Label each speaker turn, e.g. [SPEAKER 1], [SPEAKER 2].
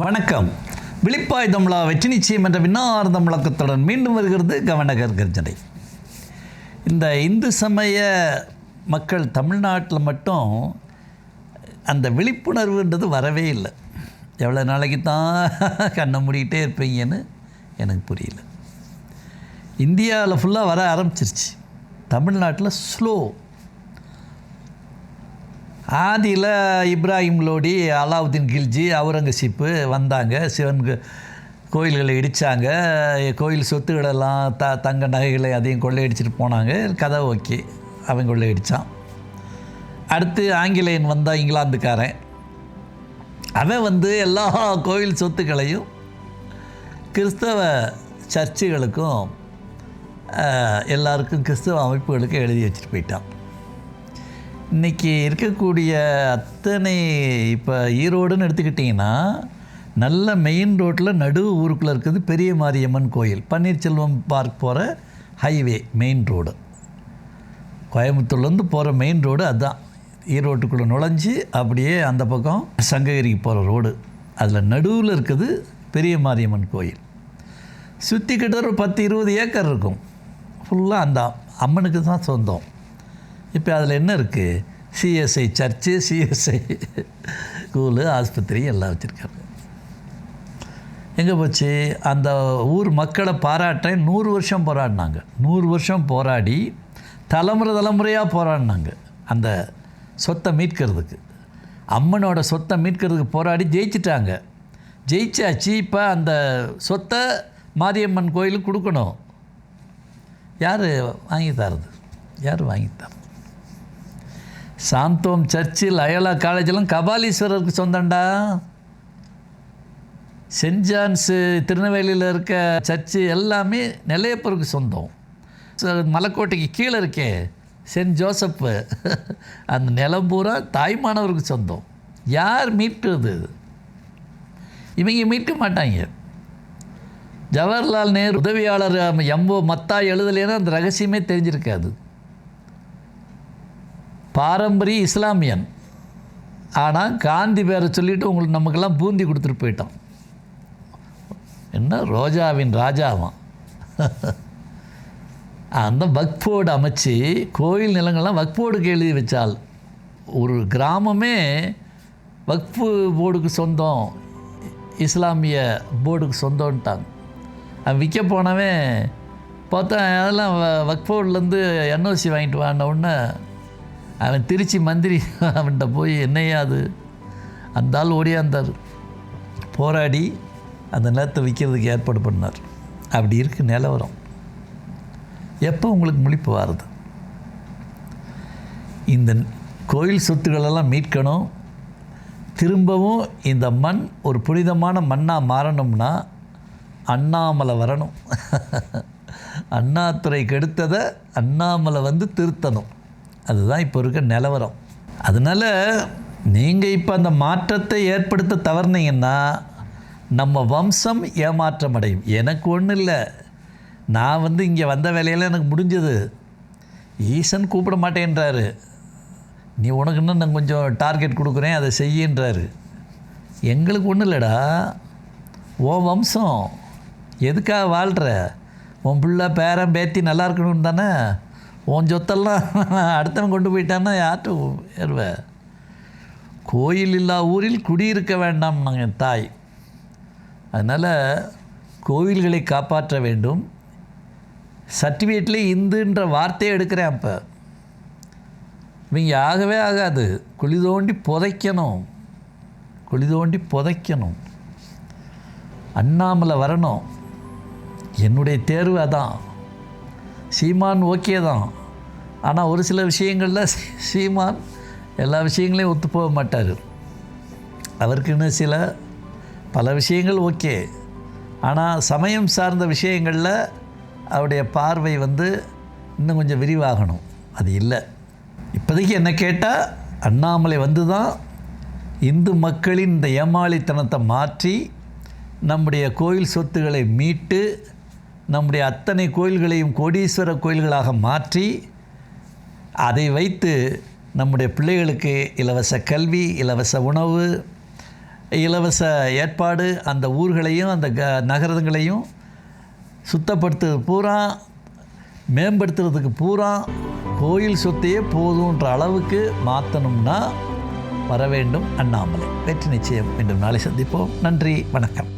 [SPEAKER 1] வணக்கம். விழிப்பாய் தமிழா வெற்றி நிச்சயம் என்ற விண்ணார்ந்த முழக்கத்துடன் மீண்டும் வருகிறது கவனகர் கர்ஜனை. இந்த இந்து சமய மக்கள் தமிழ்நாட்டில் மட்டும் அந்த விழிப்புணர்வுன்றது வரவே இல்லை. எவ்வளோ நாளைக்கு தான் கண்ணை மூடிக்கிட்டே இருப்பீங்கன்னு எனக்கு புரியல. இந்தியாவில் ஃபுல்லாக வர ஆரம்பிச்சிருச்சு. தமிழ்நாட்டில் ஸ்லோ ஆதியில் இப்ராஹிம் லோடி அலாவுதீன் கில்ஜி அவுரங்கசீப்பு வந்தாங்க. சிவன் கோ- கோயில்களை இடித்தாங்க கோயில் சொத்துக்களெல்லாம் த தங்க நகைகளை அதையும் கொள்ளையடிச்சிட்டு போனாங்க. கதை ஓகே அவன் கொள்ளையடித்தான் அடுத்து ஆங்கிலேயன் வந்தால் இங்கிலாந்துக்காரன். அவன் வந்து எல்லா கோயில் சொத்துக்களையும் கிறிஸ்தவ சர்ச்சுகளுக்கும் எல்லாருக்கும் கிறிஸ்தவ அமைப்புகளுக்கும் எழுதி வச்சுட்டு போயிட்டான். இன்றைக்கி இருக்கக்கூடிய அத்தனை இப்போ ஈரோடுன்னு எடுத்துக்கிட்டிங்கன்னா நல்ல மெயின் ரோட்டில் நடு ஊருக்குள்ளே இருக்குது பெரிய மாரியம்மன் கோயில். பன்னீர்செல்வம் பார்க் போகிற ஹைவே மெயின் ரோடு கோயம்புத்தூர்லேருந்து போகிற மெயின் ரோடு அதுதான் ஈரோட்டுக்குள்ளே நுழைஞ்சி அப்படியே அந்த பக்கம் சங்ககிரிக்கு போகிற ரோடு அதில் நடுவில் இருக்குது பெரிய மாரியம்மன் கோயில். சுற்றி கிட்ட ஒரு பத்து இருபது ஏக்கர் இருக்கும். ஃபுல்லாக அந்த அம்மனுக்கு தான் சொந்தம். இப்போ அதில் என்ன இருக்குது சிஎஸ்ஐ சர்ச்சு சிஎஸ்ஐ ஸ்கூலு ஆஸ்பத்திரி எல்லாம் வச்சுருக்காங்க. எங்கே போச்சு? அந்த ஊர் மக்களை பாராட்ட நூறு வருஷம் போராடினாங்க. நூறு வருஷம் போராடி தலைமுறை தலைமுறையாக போராடினாங்க. அந்த சொத்தை மீட்கிறதுக்கு. அம்மனோட சொத்தை மீட்கிறதுக்கு போராடி ஜெயிச்சிட்டாங்க. ஜெயிச்சாச்சு இப்போ அந்த சொத்தை மாரியம்மன் கோயிலுக்கு கொடுக்கணும். யார் வாங்கி தரது? யார் வாங்கி தரது? சாந்தோம் சர்ச்சில் அயலா காலேஜெலாம் கபாலீஸ்வரருக்கு சொந்தண்டா சென்ட் ஜான்ஸு திருநெல்வேலியில் இருக்க சர்ச்சு எல்லாமே நெல்லையப்பருக்கு சொந்தம். மலைக்கோட்டைக்கு கீழே இருக்கே சென்ட் ஜோசப்பு. அந்த நிலம் பூரா தாய்மானவருக்கு சொந்தம். யார் மீட்டுறது இவங்க மீட்க மாட்டாங்க. ஜவஹர்லால் நேரு உதவியாளர் எம்போ மத்தா எழுதலைன்னா அந்த ரகசியமே தெரிஞ்சிருக்காது. பாரம்பரிய இஸ்லாமியன். ஆனால் காந்தி பேரை சொல்லிவிட்டு உங்களுக்கு நமக்கெல்லாம் பூந்தி கொடுத்துட்டு போயிட்டோம் என்ன? ரோஜாவின் ராஜாவான் அந்த வக்ஃபோர்டு அமைச்சு கோயில் நிலங்கள்லாம் வக்ஃபோர்டுக்கு எழுதி வச்சால் ஒரு கிராமமே வக்ஃபு போர்டுக்கு சொந்தம் இஸ்லாமிய போர்டுக்கு சொந்தம்ட்டாங்க அவன் விற்க போனவன் பார்த்தா அதெல்லாம் வக்ஃபோர்ட்லேருந்து என்ஓசி வாங்கிட்டு வாங்கின உடனே அவன் திருச்சி மந்திரி. அவன்கிட்ட போய் என்னையா அது? அந்த ஆள் ஓடியாந்தார். போராடி அந்த நிலத்தை விற்கிறதுக்கு ஏற்பாடு பண்ணார். அப்படி இருக்கு நிலவரம். எப்போ உங்களுக்கு முழிப்பு வருது? இந்த கோயில் சொத்துக்களெல்லாம் மீட்கணும். திரும்பவும் இந்த மண் ஒரு புனிதமான மண்ணாக மாறணும்னா அண்ணாமலை வரணும். அண்ணாத்துறைக்கு எடுத்ததை அண்ணாமலை வந்து திருத்தணும். அதுதான் இப்போ இருக்க நிலவரம். அதனால் நீங்கள் இப்போ அந்த மாற்றத்தை ஏற்படுத்த தவறுனீங்கன்னா நம்ம வம்சம் ஏமாற்றம் அடையும் எனக்கு ஒன்றும் இல்லை. நான் வந்து இங்கே வந்த வேலையெல்லாம் எனக்கு முடிஞ்சது. ஈசன் கூப்பிட மாட்டேன்றாரு. நீ உனக்கு இன்னும் நான் கொஞ்சம் டார்கெட் கொடுக்குறேன் அதை செய்யின்றாரு. எங்களுக்கு ஒன்றும் இல்லைடா. ஓ வம்சம் எதுக்காக வாழ்கிற உன் பிள்ளை பேரன் பேத்தி நல்லா இருக்கணும்னு தானே? உன் சொத்தெல்லாம் அடுத்தவன் கொண்டு போயிட்டான்னா யார்கிட்ட ஏறுவ? கோயில் இல்லா ஊரில் குடியிருக்க வேண்டாம் நாங்கள் தாய். அதனால் கோவில்களை காப்பாற்ற வேண்டும். சர்டிஃபிகேட்லேயே இந்துன்ற வார்த்தையை எடுக்கிறேன் அப்போ. இவங்க ஆகவே ஆகாது. குழி தோண்டி புதைக்கணும். குழி தோண்டி புதைக்கணும். அண்ணாமலை வரணும். என்னுடைய தேர்வு அதான். சீமான் ஓகே தான். ஆனால் ஒரு சில விஷயங்களில் சீமான் எல்லா விஷயங்களையும் ஒத்து போக மாட்டார். அவருக்குன்னு சில பல விஷயங்கள் ஓகே. ஆனால் சமயம் சார்ந்த விஷயங்களில் அவருடைய பார்வை வந்து இன்னும் கொஞ்சம் விரிவாகணும். அது இல்லை. இப்போதைக்கு என்ன கேட்டால் அண்ணாமலை வந்து தான் இந்து மக்களின் இந்த ஏமாளித்தனத்தை மாற்றி நம்முடைய கோயில் சொத்துக்களை மீட்டு நம்முடைய அத்தனை கோயில்களையும் கோடீஸ்வர கோயில்களாக மாற்றி அதை வைத்து நம்முடைய பிள்ளைகளுக்கு இலவச கல்வி இலவச உணவு இலவச ஏற்பாடு அந்த ஊர்களையும் அந்த க நகரங்களையும் சுத்தப்படுத்துறது பூரா மேம்படுத்துறதுக்கு பூரா கோயில் சொத்தையே போதுன்ற அளவுக்கு மாற்றணும்னா வர வேண்டும் அண்ணாமலை. வெற்றி நிச்சயம். மீண்டும் நாளை சந்திப்போம். நன்றி. வணக்கம்.